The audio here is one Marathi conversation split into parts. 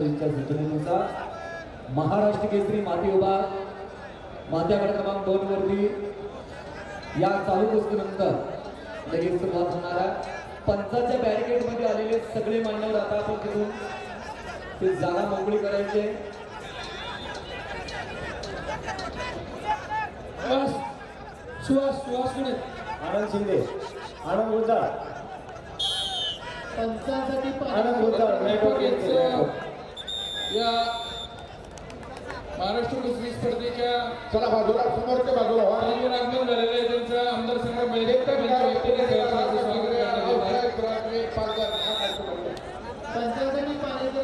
त्यांच्या सूचनेनुसार महाराष्ट्र केसरी माती विभाग मात्याकडे क्रमांक दोन वरती. या चालू कुस्तीनंतर लगेच सुरुवात होणार आहे. पंचाच्या बॅरिकेडमध्ये आलेले सगळे मान्यवर आता आपण तिथून. ते जागा मोकळी करायचे. सुहास सुहास आनंद शिंदे. आनंद गुंजाळ. पंचांसाठी आनंद गुंजाळ. नेटवर्क यांचं या महाराष्ट्र कुस्ती स्पर्धेच्या चला बाजूला समोरच्या बाजूला व्हा. आगमन झालेलं आहे त्यांचं आमदार संग्राम यांच्या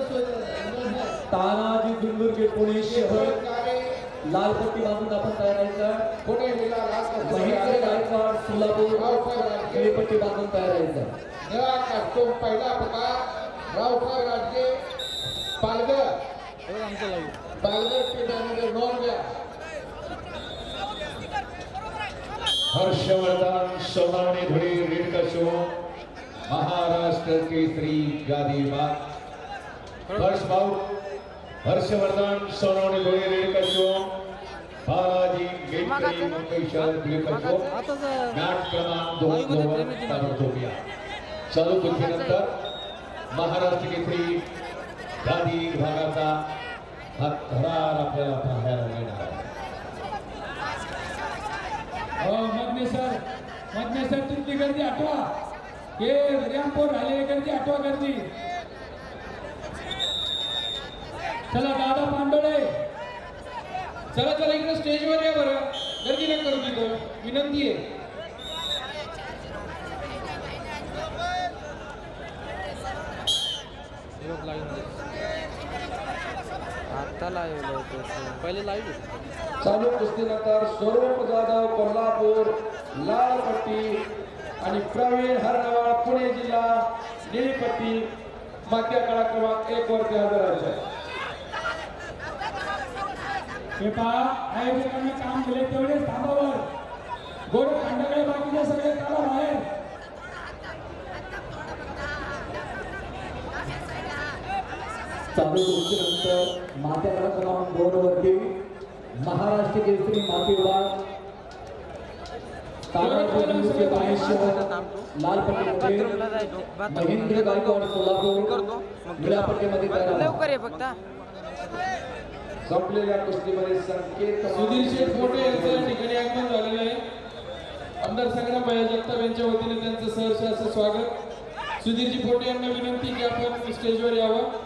स्वागत करण्यात झालं. तानाजी दुंदुर्गे पुणे शहर लाल पट्टी बांधून आपण तयार राहायचं पुणे महेंद्र गायकवाड सोलापूर पट्टी बांधून तयार कास्टूम पहिला प्रकार रावसाहेब राजगे पालघर. पालघर पेठामध्ये नोंद घ्या हर्षवर्धन सोनावणे धुळे रेड कशो महाराष्ट्र केसरी गादी बाग. हर्ष भाऊ हर्षवर्धन सोनावणे धुळे रेड कशो बालाजी गेटकरी क्रमांक दोन दोन चालू कुस्तीनंतर महाराष्ट्र केसरी गादी विभागाचा हा थरार आपल्याला पाहायला मिळणार आहे. हो मधने सर. मधने सर तुमची गर्दी आठवा. हे रॅम्पोर राहिलेली गर्दी आठवा गर्दी. चला दादा पांडोळे. चला चला इकडे स्टेजवर या बरं. गर्दी नका करू तिथं विनंती आहे. आता लाईव्ह होतं पहिले लाईव्ह होतं. चालू कुस्तीनंतर स्वरूप जाधव कोल्हापूर लाल पट्टी आणि प्रवीण हरनवाळ पुणे जिल्हा निळी पट्टी मागच्या काळा क्रमांक एक वरती हजर आहे हे पहा आयोजकांनी काम केले तेवढे थांबावर गोड खंडाकडे बाकीचे सगळे काढा बाहेर. चालू क्रमांक दोन वरती महाराष्ट्र केसरी शहर लाल पट्टीमध्ये महेंद्र गायकवाड सोलापूर. लवकर फक्त. संपलेल्या कुस्तीमध्ये संकेत सुधीर शेठ मोठे यांचं या ठिकाणी आगमन झालेलं आहे. आमदार संग्राम भाई जगताप यांच्या वतीने त्यांचं सहर्ष असं स्वागत. सुधीरजी पोटे यांना विनंती की आपण स्टेजवर यावं.